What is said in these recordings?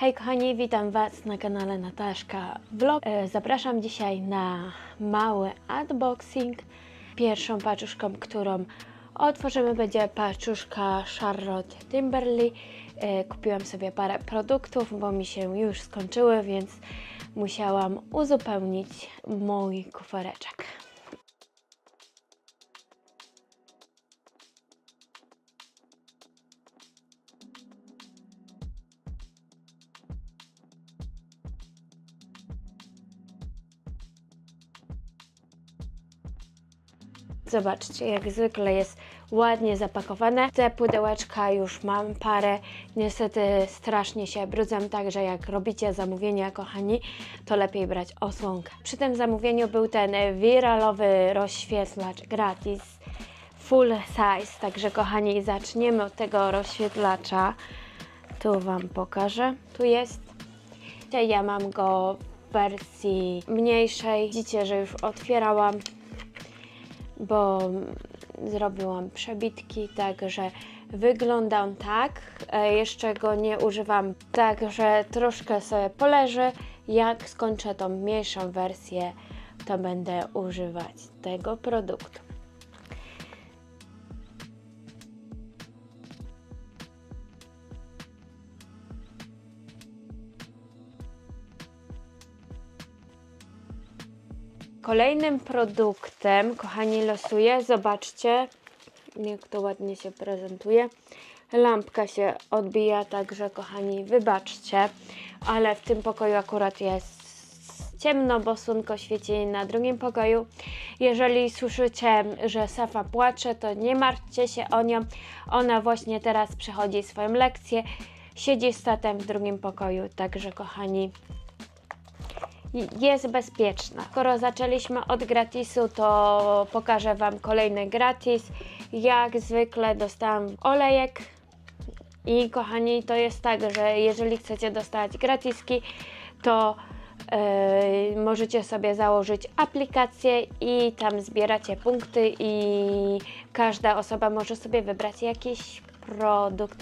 Hej kochani, witam Was na kanale Nataszka Vlog. E, Zapraszam dzisiaj na mały unboxing. Pierwszą paczuszką, którą otworzymy będzie paczuszka Charlotte Timberly. E, Kupiłam sobie parę produktów, bo mi się już skończyły, więc musiałam uzupełnić mój kufereczek. Zobaczcie, jak zwykle jest ładnie zapakowane. Te pudełeczka już mam parę. Niestety strasznie się brudzą, także jak robicie zamówienia, kochani, to lepiej brać osłonkę. Przy tym zamówieniu był ten wiralowy rozświetlacz gratis, full size. Także kochani, zaczniemy od tego rozświetlacza. Tu Wam pokażę. Tu jest. Ja mam go w wersji mniejszej. Widzicie, że już otwierałam bo zrobiłam przebitki, także wygląda on tak. E, Jeszcze go nie używam, także troszkę sobie poleży. Jak skończę tą mniejszą wersję, to będę używać tego produktu. Kolejnym produktem, kochani, losuję. Zobaczcie, jak to ładnie się prezentuje. Lampka się odbija, także kochani, wybaczcie, ale w tym pokoju akurat jest ciemno, bo słonko świeci na drugim pokoju. Jeżeli słyszycie, że Safa płacze, to nie martwcie się o nią. Ona właśnie teraz przechodzi swoją lekcję. Siedzi z w drugim pokoju, także kochani, jest bezpieczna. Skoro zaczęliśmy od gratisu, to pokażę Wam kolejny gratis. Jak zwykle dostałam olejek. I kochani, to jest tak, że jeżeli chcecie dostać gratiski, to yy, możecie sobie założyć aplikację i tam zbieracie punkty i każda osoba może sobie wybrać jakiś produkt.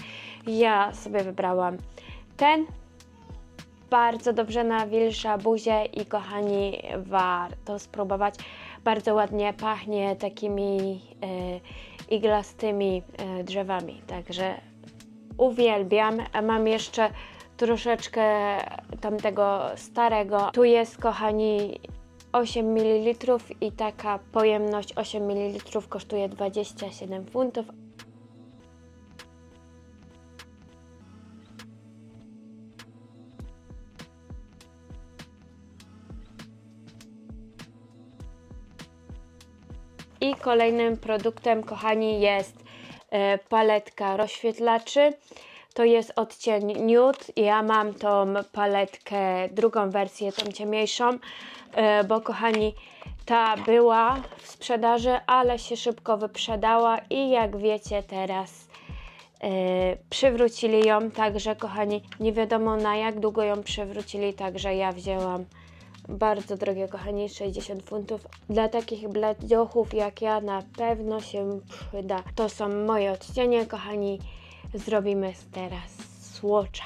Ja sobie wybrałam ten bardzo dobrze nawilża buzię i kochani, warto spróbować. Bardzo ładnie pachnie takimi e, iglastymi e, drzewami, także uwielbiam. Mam jeszcze troszeczkę tamtego starego. Tu jest, kochani, 8 ml i taka pojemność 8 ml kosztuje 27 funtów. I kolejnym produktem, kochani, jest e, paletka rozświetlaczy. To jest odcień Nude. Ja mam tą paletkę, drugą wersję, tą ciemniejszą, e, bo kochani, ta była w sprzedaży, ale się szybko wyprzedała i jak wiecie teraz e, przywrócili ją, także kochani, nie wiadomo na jak długo ją przywrócili, także ja wzięłam bardzo drogie, kochani, 60 funtów. Dla takich bladziochów jak ja na pewno się przyda. To są moje odcienie, kochani. Zrobimy teraz słocza.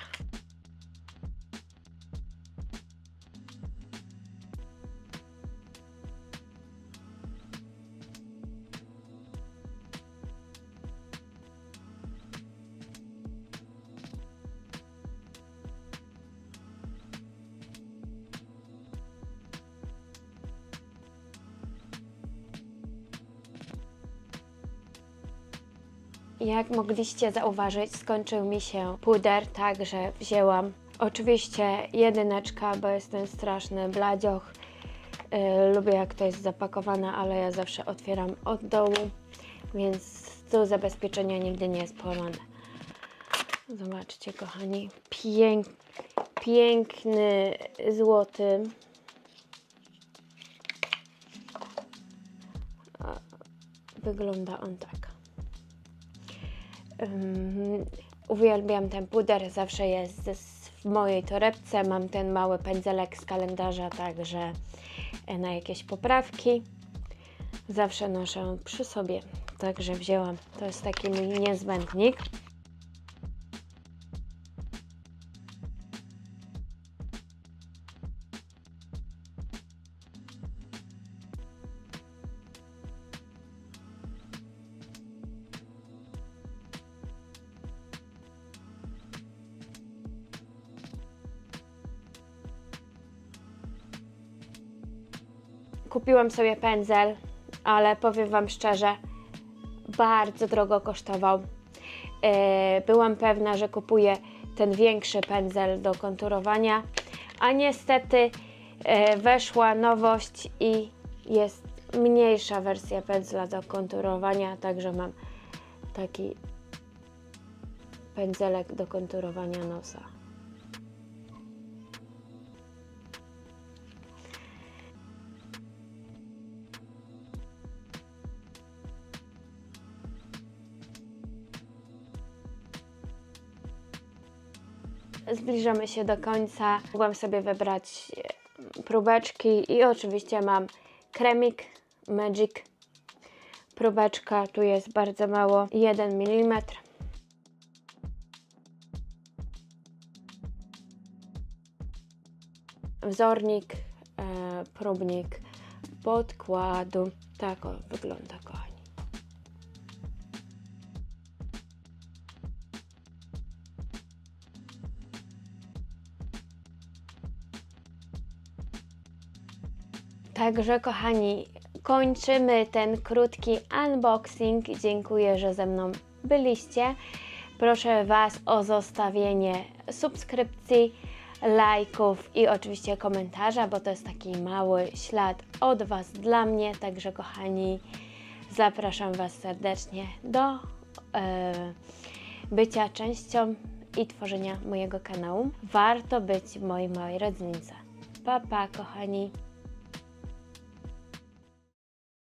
Jak mogliście zauważyć, skończył mi się puder, także wzięłam oczywiście jedyneczka, bo jestem straszny bladzioch. Yy, lubię jak to jest zapakowane, ale ja zawsze otwieram od dołu, więc tu zabezpieczenie nigdy nie jest połamane. Zobaczcie kochani, pięk, piękny złoty. Wygląda on tak. Um, uwielbiam ten puder, zawsze jest w mojej torebce. Mam ten mały pędzelek z kalendarza, także e, na jakieś poprawki. Zawsze noszę przy sobie, także wzięłam. To jest taki mój niezbędnik. Kupiłam sobie pędzel, ale powiem Wam szczerze, bardzo drogo kosztował. E, byłam pewna, że kupuję ten większy pędzel do konturowania, a niestety e, weszła nowość i jest mniejsza wersja pędzla do konturowania, także mam taki pędzelek do konturowania nosa. Zbliżamy się do końca. Mogłam sobie wybrać e, próbeczki i oczywiście mam kremik Magic. Próbeczka tu jest bardzo mało, 1 mm. Wzornik, e, próbnik podkładu. Tak o, wygląda, kochani. Także kochani, kończymy ten krótki unboxing. Dziękuję, że ze mną byliście. Proszę Was o zostawienie subskrypcji, lajków i oczywiście komentarza, bo to jest taki mały ślad od Was dla mnie. Także kochani, zapraszam Was serdecznie do e, bycia częścią i tworzenia mojego kanału. Warto być mojej małej rodzince. Pa, pa, kochani.